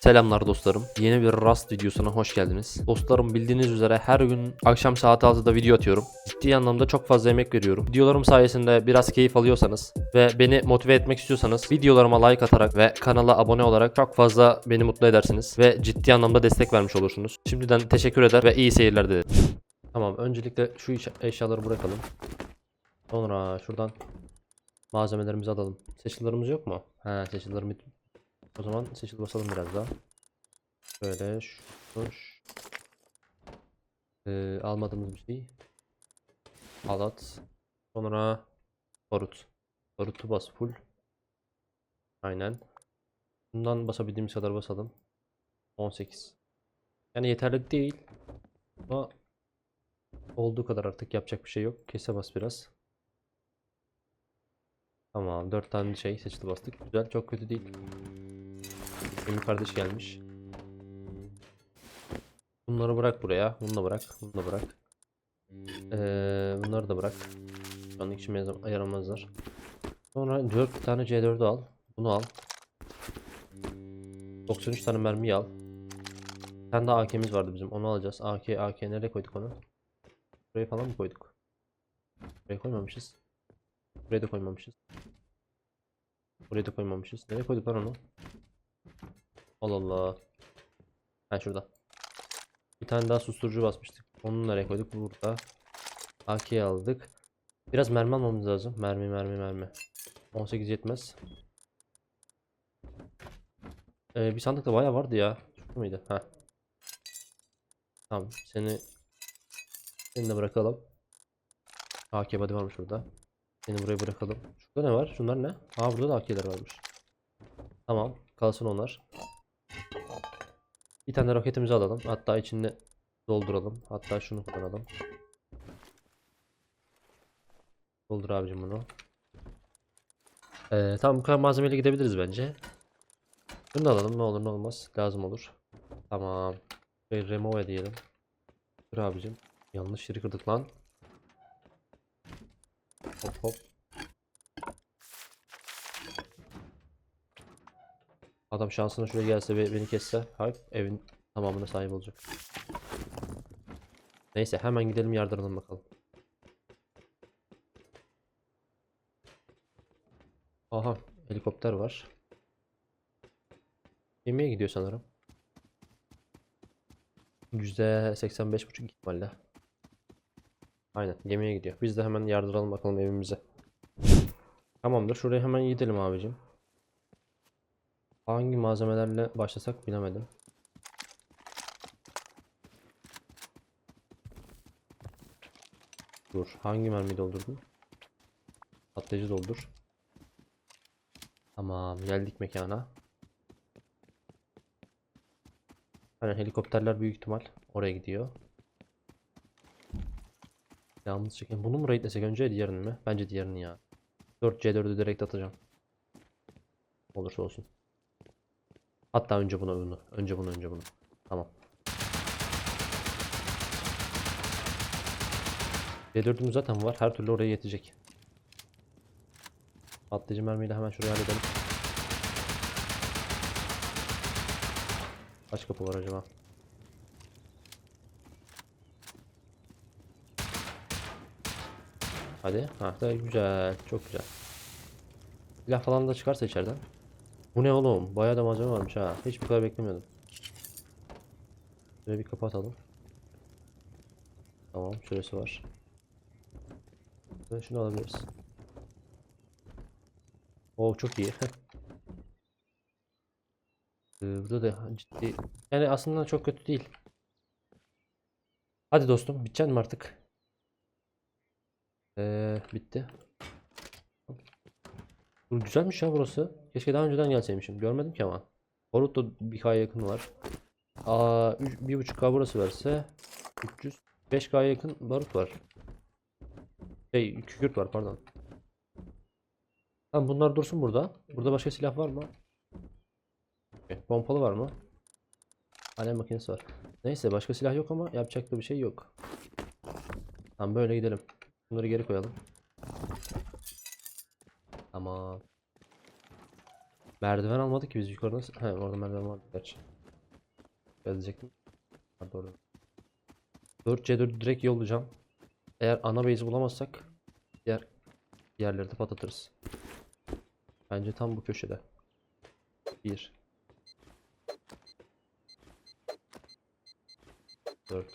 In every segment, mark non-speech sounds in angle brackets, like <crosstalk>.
Selamlar dostlarım. Yeni bir Rust videosuna hoş geldiniz. Dostlarım bildiğiniz üzere her gün akşam saat 6'da video atıyorum. Ciddi anlamda çok fazla emek veriyorum. Videolarım sayesinde biraz keyif alıyorsanız ve beni motive etmek istiyorsanız videolarıma like atarak ve kanala abone olarak çok fazla beni mutlu edersiniz ve ciddi anlamda destek vermiş olursunuz. Şimdiden teşekkür eder ve iyi seyirler dilerim. Tamam öncelikle şu eşyaları bırakalım. Sonra şuradan malzemelerimizi alalım. Seçillerimiz yok mu? He seçillerimiz o zaman seçil basalım biraz daha. Böyle şu, şu. Ee, almadığımız bir şey. Halat. Sonra barut. Barutu bas full. Aynen. Bundan basabildiğimiz kadar basalım. 18. Yani yeterli değil. Ama olduğu kadar artık yapacak bir şey yok. Kese bas biraz. Tamam 4 tane şey seçili bastık. Güzel çok kötü değil. Benim kardeş gelmiş. Bunları bırak buraya. Bunu da bırak. Bunu da bırak. Ee, bunları da bırak. Şu an yara- yaramazlar. Sonra 4 tane C4'ü al. Bunu al. 93 tane mermi al. Bir tane daha AK'miz vardı bizim. Onu alacağız. AK, AK nereye koyduk onu? Buraya falan mı koyduk? Buraya koymamışız. Buraya da koymamışız. Buraya da koymamışız. Nereye koyduk lan onu? Allah Allah. Ha şurada. Bir tane daha susturucu basmıştık. Onu nereye koyduk? Burada. AK'yi aldık. Biraz mermi almamız lazım. Mermi mermi mermi. 18 yetmez. Ee, bir sandıkta bayağı vardı ya. Şu muydu? Ha. Tamam. Seni seni de bırakalım. AK body varmış burada. Seni buraya bırakalım. Şurada ne var? Şunlar ne? Aa burada da AK'ler varmış. Tamam. Kalsın onlar. Bir tane roketimizi alalım. Hatta içinde dolduralım. Hatta şunu kullanalım. Doldur abicim bunu. Ee, tamam bu kadar malzemeyle gidebiliriz bence. Şunu da alalım ne olur ne olmaz. Lazım olur. Tamam. Şöyle remove diyelim. Dur abicim. Yanlış yeri kırdık lan. Hop hop. Adam şansına şuraya gelse beni kesse hayır evin tamamına sahip olacak. Neyse hemen gidelim yardıralım bakalım. Aha helikopter var. Gemiye gidiyor sanırım. %85,5 ihtimalle. Aynen gemiye gidiyor. Biz de hemen yardıralım bakalım evimize. Tamamdır. Şuraya hemen gidelim abicim. Hangi malzemelerle başlasak bilemedim. Dur. Hangi mermiyi doldurdun? Patlayıcı doldur. Tamam. Geldik mekana. Hani helikopterler büyük ihtimal oraya gidiyor. Yalnız çekin. Bunu mu raidlesek önce diğerini mi? Bence diğerini ya. 4 C4'ü direkt atacağım. Olursa olsun. Hatta önce bunu bunu. Önce bunu önce bunu. Tamam. C4'ümüz zaten var. Her türlü oraya yetecek. Patlayıcı mermiyle hemen şuraya halledelim. Kaç kapı var acaba? Hadi. Ha da güzel. Çok güzel. Silah falan da çıkarsa içeriden. Bu ne oğlum? Bayağı da malzeme varmış ha. Hiç bu kadar beklemiyordum. Şöyle bir kapatalım. Tamam, süresi var. Şunu alabiliriz. Oo çok iyi. Ee, burada da ciddi. Yani aslında çok kötü değil. Hadi dostum, bitecek mi artık? Ee, bitti. Güzelmiş ya burası. Keşke daha önceden gelseymişim. Görmedim ki ama. Barut da bir K yakın var. Aa, üç- bir buçuk K burası verse 300 5K yakın barut var. Şey, kükürt var pardon. Tamam bunlar dursun burada. Burada başka silah var mı? Okey, Pompalı var mı? Alev makinesi var. Neyse başka silah yok ama yapacak da bir şey yok. Tamam böyle gidelim. Bunları geri koyalım. Tamam. Merdiven almadık ki biz yukarıdan. He orada merdiven vardı gerçi. Gelecektim. Vardı orada. 4 C4 direkt yollayacağım. Eğer ana base'i bulamazsak diğer yerleri de patlatırız. Bence tam bu köşede. 1 4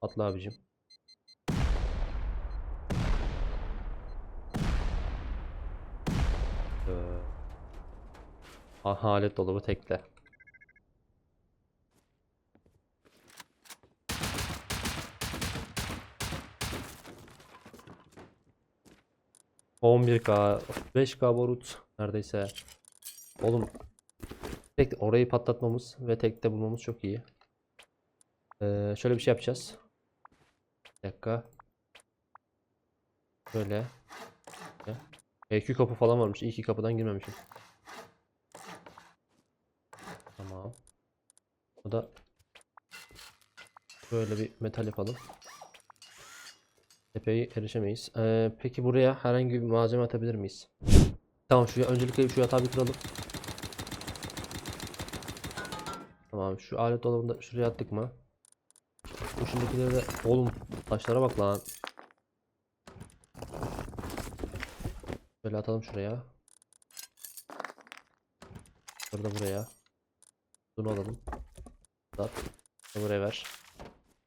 Atla abicim. Ee, alet dolabı tekle. On bir k 5K borut neredeyse. Oğlum tek orayı patlatmamız ve tekte bulmamız çok iyi. Ee, şöyle bir şey yapacağız. Bir dakika. Böyle. EQ kapı falan varmış. İyi ki kapıdan girmemişim. Tamam. Bu da böyle bir metal yapalım. Epey erişemeyiz. Ee, peki buraya herhangi bir malzeme atabilir miyiz? Tamam şuraya öncelikle şu yatağı bir kıralım. Tamam şu alet dolabında şuraya attık mı? Bu şimdikileri de oğlum taşlara bak lan. Böyle atalım şuraya. Burada buraya. Bunu alalım. At. Buraya ver.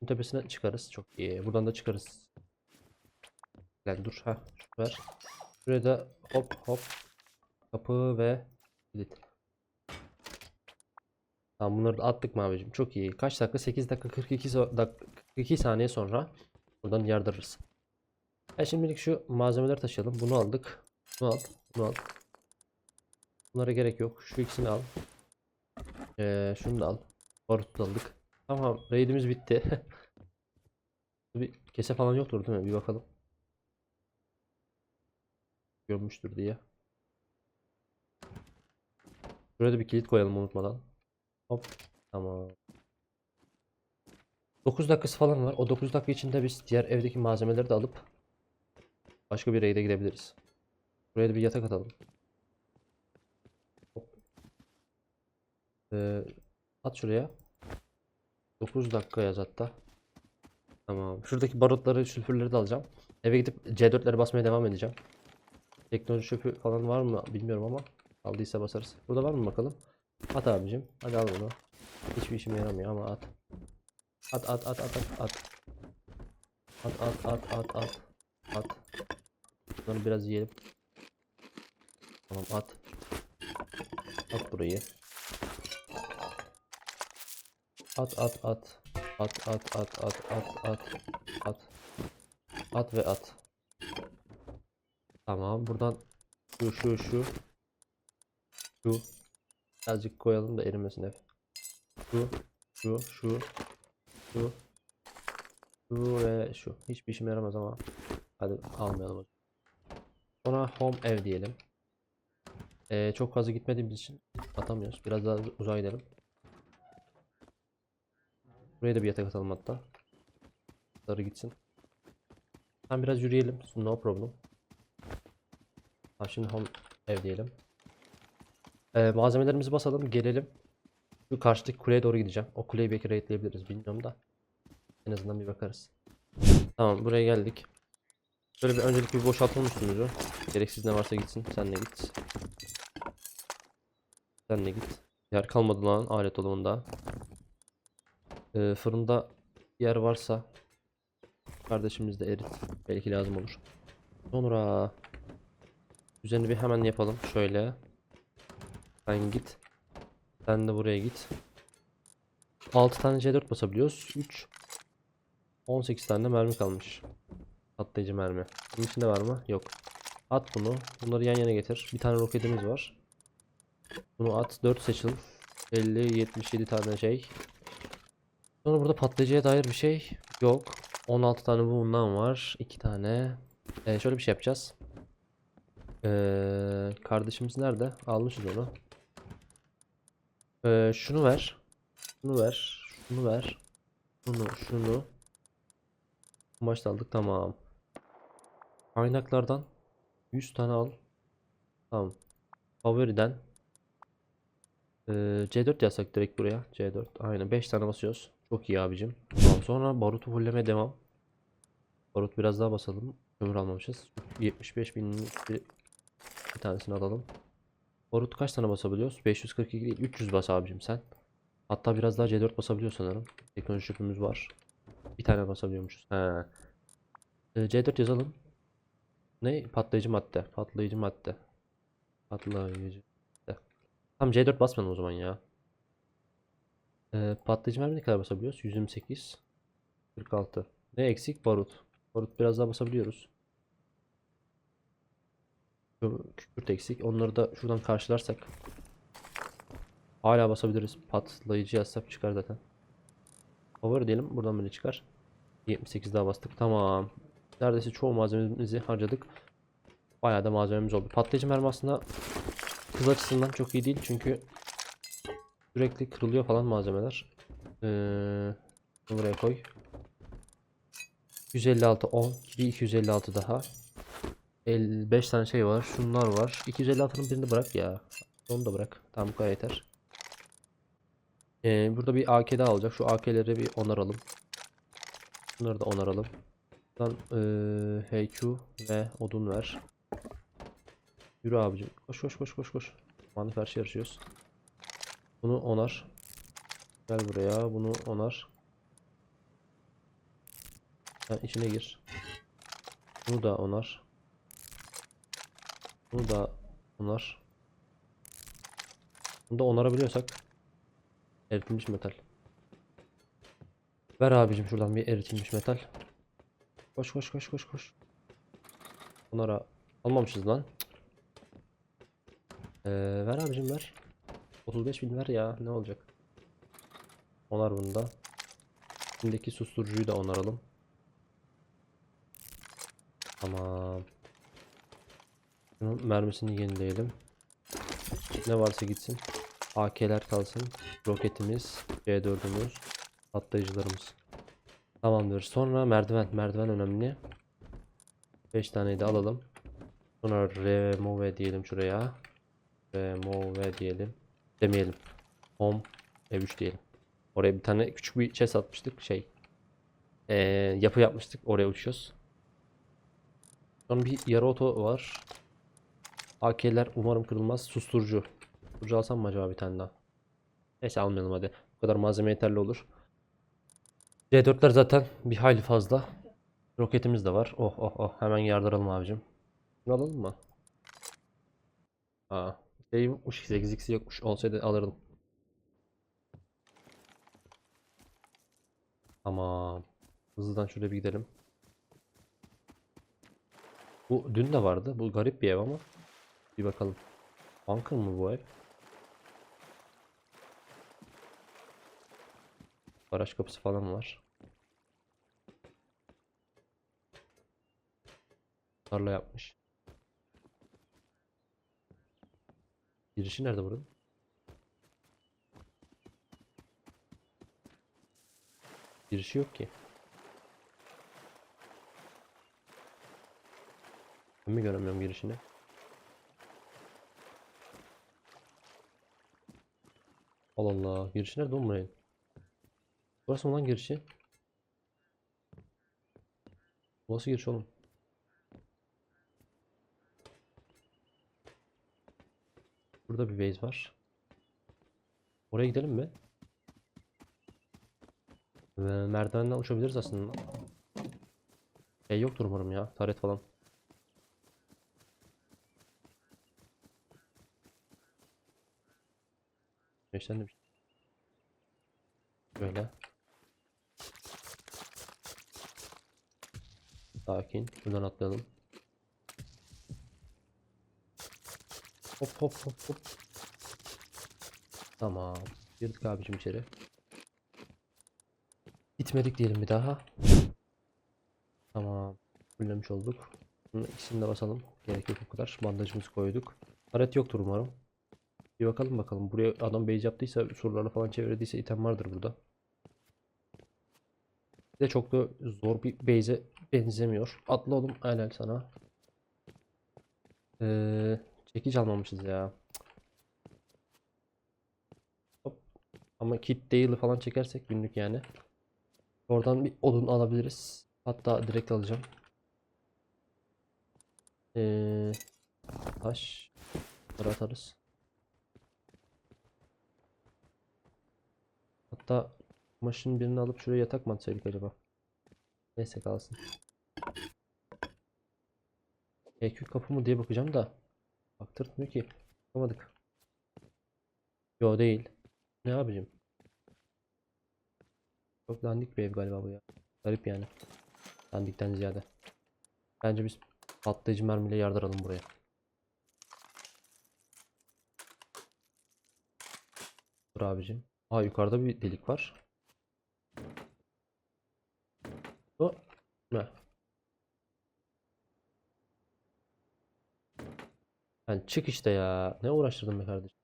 Bunun tepesine çıkarız. Çok iyi. Buradan da çıkarız. Gel dur. Ha, ver. Buraya da hop hop. Kapı ve kilit. Tamam bunları da attık mı? Çok iyi. Kaç dakika? 8 dakika 42 so- dak 42 saniye sonra buradan yardırırız. E şimdilik şu malzemeleri taşıyalım. Bunu aldık. Bunu al. Bunu al. Bunlara gerek yok. Şu ikisini al. Ee, şunu da al. Barutu da aldık. Tamam. Raidimiz bitti. <laughs> bir kese falan yoktur değil mi? Bir bakalım. Görmüştür diye. Buraya da bir kilit koyalım unutmadan. Hop. Tamam. 9 dakikası falan var. O 9 dakika içinde biz diğer evdeki malzemeleri de alıp başka bir raid'e gidebiliriz. Buraya da bir yatak atalım. Ee, at şuraya. 9 dakika yaz hatta. Tamam. Şuradaki barutları, sülfürleri de alacağım. Eve gidip C4'lere basmaya devam edeceğim. Teknoloji çöpü falan var mı bilmiyorum ama aldıysa basarız. Burada var mı bakalım? At abicim. Hadi al bunu. Hiçbir işime yaramıyor ama at. At at at at at at. At at at at at. At. Bunları biraz yiyelim. Tamam at. At burayı. At at at. At at at at at at. At. At ve at. Tamam buradan şu şu şu. Şu. Birazcık koyalım da erimesin hep. Şu. Şu. Şu. Şu. Şu ve şu. Hiçbir işime yaramaz ama. Hadi almayalım. Sonra home ev diyelim. Ee, çok fazla gitmediğimiz için atamıyoruz. Biraz daha uzağa gidelim. Buraya da bir yatak atalım hatta. Sarı gitsin. Tam biraz yürüyelim. No problem. Ha, şimdi home ev diyelim. Ee, malzemelerimizi basalım. Gelelim. Şu karşıdaki kuleye doğru gideceğim. O kuleyi belki raidleyebiliriz. Bilmiyorum da. En azından bir bakarız. Tamam buraya geldik. Şöyle bir öncelikle bir boşaltalım üstümüzü. Gereksiz ne varsa gitsin. Sen de git. Sen de git. Yer kalmadı lan alet dolabında. Ee, fırında yer varsa kardeşimiz de erit. Belki lazım olur. Sonra üzerine bir hemen yapalım. Şöyle. Sen git. Sen de buraya git. 6 tane C4 basabiliyoruz. 3 18 tane de mermi kalmış. Patlayıcı mermi. Bunun içinde var mı? Yok. At bunu. Bunları yan yana getir. Bir tane roketimiz var. Bunu at. 4 seçil. 50 77 tane şey. Sonra burada patlayıcıya dair bir şey yok. 16 tane bundan var. 2 tane. Ee, şöyle bir şey yapacağız. Ee, kardeşimiz nerede? Almışız onu. Ee, şunu ver. Şunu ver. Şunu ver. Şunu, şunu. Kumaş aldık tamam. Kaynaklardan 100 tane al. Tamam. Favoriden eee, C4 yazsak direkt buraya. C4. Aynen 5 tane basıyoruz. Çok iyi abicim. Tamam sonra barutu fullemeye devam. Barut biraz daha basalım. Kömür almamışız. 75 bin bir, bir tanesini alalım. Barut kaç tane basabiliyoruz? 542 değil 300 bas abicim sen. Hatta biraz daha C4 basabiliyor sanırım. Teknoloji çöpümüz var. Bir tane basabiliyormuşuz. Ee, C4 yazalım. Ne? Patlayıcı madde. Patlayıcı madde. Patlayıcı Tamam C4 basmayalım o zaman ya. Ee, patlayıcı mermi ne kadar basabiliyoruz? 128. 46. Ne eksik? Barut. Barut biraz daha basabiliyoruz. Şu Kükürt eksik. Onları da şuradan karşılarsak hala basabiliriz. Patlayıcı yazsak çıkar zaten. Favori diyelim. Buradan böyle çıkar. 78 daha bastık. Tamam. Neredeyse çoğu malzememizi harcadık. Bayağı da malzememiz oldu. Patlayıcı mermi aslında hız açısından çok iyi değil çünkü sürekli kırılıyor falan malzemeler. Ee, buraya koy. 256 10 bir 256 daha. 55 tane şey var. Şunlar var. 256'nın birini bırak ya. Onu da bırak. Tamam bu kadar yeter. Ee, burada bir AK daha olacak. Şu AK'leri bir onaralım. Bunları da onaralım. Buradan eee HQ ve odun ver. Yürü abicim. Koş koş koş koş koş. Bana karşı yarışıyoruz. Bunu onar. Gel buraya. Bunu onar. Sen içine gir. Bunu da onar. Bunu da onar. Bunu da onarabiliyorsak eritilmiş metal. Ver abicim şuradan bir eritilmiş metal. Koş koş koş koş koş. Onlara almamışız lan. Ee, ver abicim ver. 35 bin ver ya ne olacak. Onar bunu da. Şimdiki susturucuyu da onaralım. Tamam. Şunun mermisini yenileyelim. Ne varsa gitsin. AK'ler kalsın. Roketimiz, C4'ümüz, patlayıcılarımız. Tamamdır. Sonra merdiven. Merdiven önemli. 5 taneyi de alalım. Sonra remove diyelim şuraya. Remove diyelim. Demeyelim. Home ev3 diyelim. Oraya bir tane küçük bir chest atmıştık. Şey. Ee, yapı yapmıştık. Oraya uçuyoruz. Sonra bir yarı oto var. AK'ler umarım kırılmaz. Susturucu. Susturucu alsam mı acaba bir tane daha? Neyse almayalım hadi. Bu kadar malzeme yeterli olur. C4'ler zaten bir hayli fazla. Roketimiz de var. Oh oh oh. Hemen yardıralım abicim. Alalım mı? Aa. Şey yokmuş. 8x'i yokmuş. Olsaydı alırdım. Tamam. Hızlıdan şuraya bir gidelim. Bu dün de vardı. Bu garip bir ev ama. Bir bakalım. Bunker mı bu ev? Baraj kapısı falan var. Tarla yapmış. Girişi nerede buranın? Girişi yok ki. Ben mi göremiyorum girişini? Allah Allah. Girişi nerede oğlum burayın? Burası mı lan girişi? Burası giriş oğlum. Burada bir base var. Oraya gidelim mi? Ee, merdivenden uçabiliriz aslında. Şey yoktur umarım ya. Taret falan. Beşten de bir şey. Böyle. Sakin. Buradan atlayalım. Hop hop hop hop. Tamam. Girdik abicim içeri. Gitmedik diyelim bir daha. Tamam. Fullemiş olduk. Bunun de basalım. Gerek yok o kadar. Bandajımızı koyduk. Taret yoktur umarım. Bir bakalım bakalım. Buraya adam base yaptıysa, surlarla falan çevirdiyse item vardır burada. Bir de çok da zor bir base'e benzemiyor. Atla oğlum. Helal sana. Ee, Çekiç almamışız ya. Hop. Ama kit değil'i falan çekersek günlük yani. Oradan bir odun alabiliriz. Hatta direkt alacağım. Ee, taş. Bunları atarız. Hatta kumaşın birini alıp şuraya yatak mı atsaydık acaba? Neyse kalsın. EQ kapı mı diye bakacağım da. Baktırtmıyor ki. Yapamadık. Yo değil. Ne abicim? Çok dandik bir ev galiba bu ya. Garip yani. Dandikten ziyade. Bence biz patlayıcı mermiyle yardıralım buraya. Dur abicim. Aa yukarıda bir delik var. O ne? Yani çık işte ya. Ne uğraştırdın be kardeşim?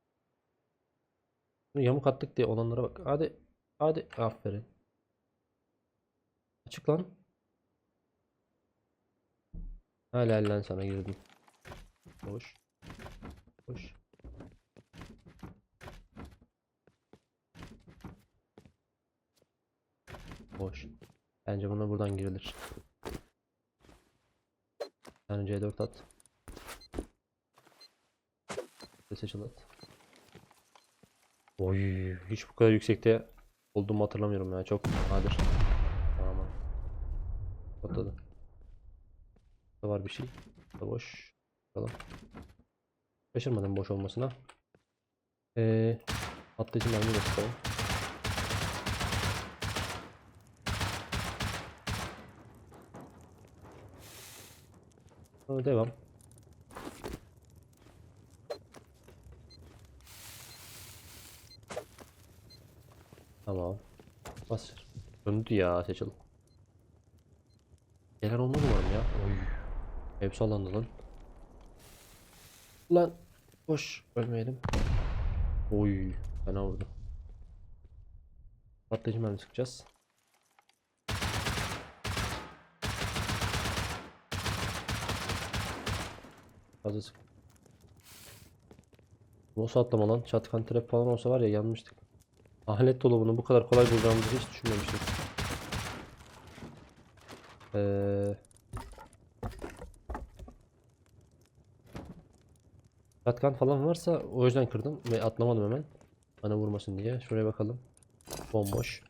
Bunu Yamuk attık diye olanlara bak. Hadi. Hadi. Aferin. Açık lan. Helal lan sana girdim. Boş. Boş. Boş. Bence buna buradan girilir. Yani C4 at. Seçil at. Oy, hiç bu kadar yüksekte olduğumu hatırlamıyorum ya. Çok nadir. Aman. Patladı. Burada var bir şey. Burada boş. Bakalım. Şaşırmadım boş olmasına. Ee, atlayıcı mermi de devam. Tamam. Bas. Döndü ya seçelim. Gelen olmadı umarım ya. Oy. Hep sallandı lan. Lan. Koş. Ölmeyelim. Oy. Fena vurdu. Patlayıcı mermi sıkacağız. Fazla sık. Nasıl atlama lan? Çatkan trap falan olsa var ya yanmıştık. Alet dolabını bu kadar kolay bulacağımızı hiç düşünmemiştim. Ee... Çatkan falan varsa o yüzden kırdım ve atlamadım hemen. Bana vurmasın diye. Şuraya bakalım. Bomboş.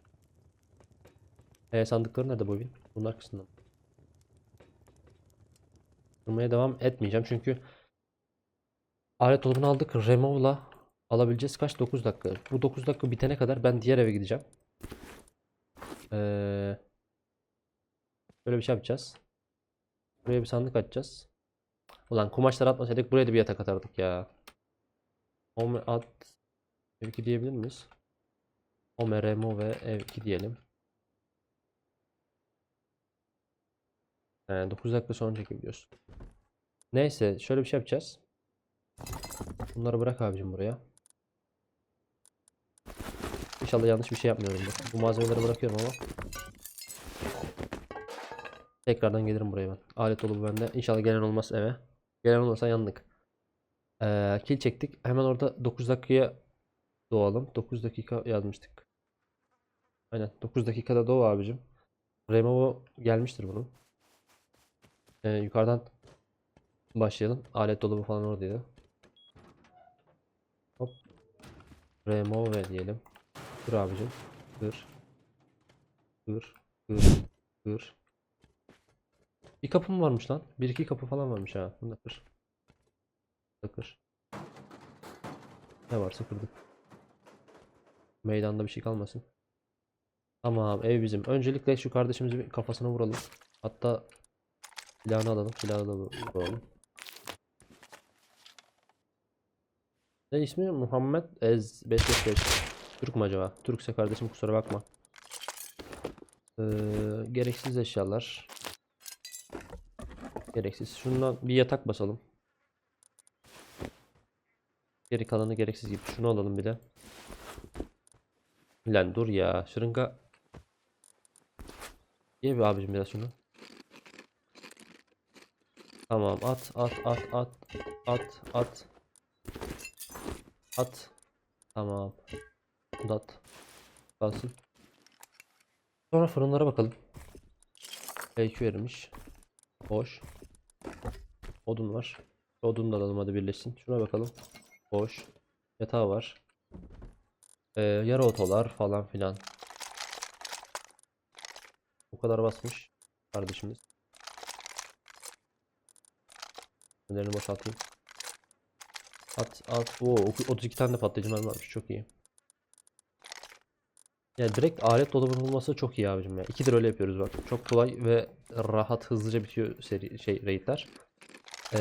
Ee, sandıkları nerede bu evin? Bunlar kısmında. Kırmaya devam etmeyeceğim çünkü alet dolabını aldık. Remove'la alabileceğiz kaç? 9 dakika. Bu 9 dakika bitene kadar ben diğer eve gideceğim. Ee, böyle bir şey yapacağız. Buraya bir sandık açacağız. Ulan kumaşlar atmasaydık buraya da bir yatak atardık ya. Home at ev 2 diyebilir miyiz? Home remove ev 2 diyelim. He, 9 dakika sonra çekebiliyorsun. Neyse şöyle bir şey yapacağız. Bunları bırak abicim buraya. İnşallah yanlış bir şey yapmıyorum. Bu malzemeleri bırakıyorum ama. Tekrardan gelirim buraya ben. Alet dolabı bende. İnşallah gelen olmaz eve. Gelen olmasa yandık. Ee, kill çektik. Hemen orada 9 dakikaya doğalım. 9 dakika yazmıştık. Aynen. 9 dakikada doğu abicim. Removo gelmiştir bunun. Ee, yukarıdan başlayalım. Alet dolabı falan oradaydı. Hop. Remove diyelim. Kır abicim. Kır. Kır. Kır. Kır. Bir kapı mı varmış lan? Bir iki kapı falan varmış ha. Bunu da kır. Kır. Ne varsa kırdık. Meydanda bir şey kalmasın. Tamam ev bizim. Öncelikle şu kardeşimizi bir kafasına vuralım. Hatta silahını alalım. Silahı da vuralım. Ne ismi? Muhammed Ez 555. Türk mü acaba? Türkse kardeşim kusura bakma. Ee, gereksiz eşyalar. Gereksiz. Şundan bir yatak basalım. Geri kalanı gereksiz gibi. Şunu alalım bir de. Lan dur ya. Şırınga. Ye bir abicim biraz şunu. Tamam at at at at at at At. Tamam. Dat. Kalsın. Sonra fırınlara bakalım. EQ erimiş. Boş. Odun var. Odun da alalım hadi birleşsin. Şuna bakalım. Boş. Yatağı var. Ee, yarı otolar falan filan. Bu kadar basmış kardeşimiz. Önlerini boşaltayım. At at. Oo, 32 tane de patlayıcı mermi varmış. Çok iyi. Ya direkt alet dolabının olması çok iyi abicim ya. İkidir öyle yapıyoruz bak. Çok kolay ve rahat hızlıca bitiyor seri şey raidler. Ee,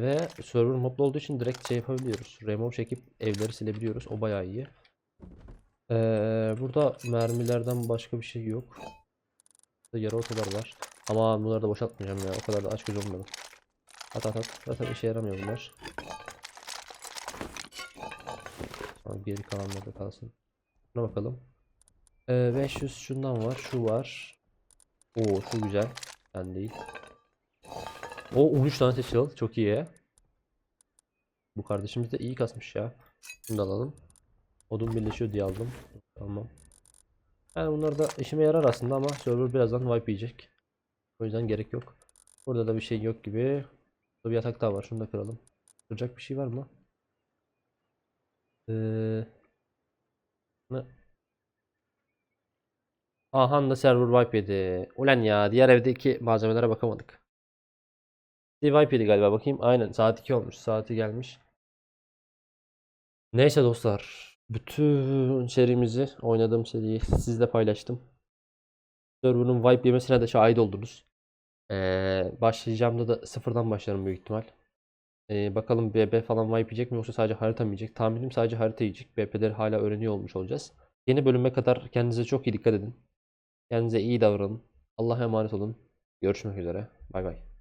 ve server moblu olduğu için direkt şey yapabiliyoruz. Remove çekip evleri silebiliyoruz. O bayağı iyi. Ee, burada mermilerden başka bir şey yok. Burada yarı otolar var. Ama bunları da boşaltmayacağım ya. O kadar da aç göz olmadım. At at at. Zaten işe yaramıyor bunlar. Geri kalanlar da kalsın. Buna bakalım. Ee, 500 şundan var. Şu var. Oo şu güzel. Ben değil. O 13 tane seçil. Çok iyi. Bu kardeşimiz de iyi kasmış ya. Bunu da alalım. Odun birleşiyor diye aldım. Tamam. Yani bunlar da işime yarar aslında ama server birazdan wipe yiyecek. O yüzden gerek yok. Burada da bir şey yok gibi. Burada bir yatak daha var. Şunu da kıralım. Kıracak bir şey var mı? Ee, ne? Aha da server wipe yedi. Ulan ya diğer evdeki malzemelere bakamadık. Wipe yedi galiba bakayım. Aynen saat 2 olmuş. Saati gelmiş. Neyse dostlar. Bütün serimizi oynadığım seriyi sizle paylaştım. Server'ın wipe yemesine de şahit oldunuz. Ee, başlayacağımda da sıfırdan başlarım büyük ihtimal. Ee, bakalım BB falan wipe yiyecek mi yoksa sadece harita mı yiyecek? Tahminim sadece harita yiyecek. BB'leri hala öğreniyor olmuş olacağız. Yeni bölüme kadar kendinize çok iyi dikkat edin. Kendinize iyi davranın. Allah'a emanet olun. Görüşmek üzere. Bay bay.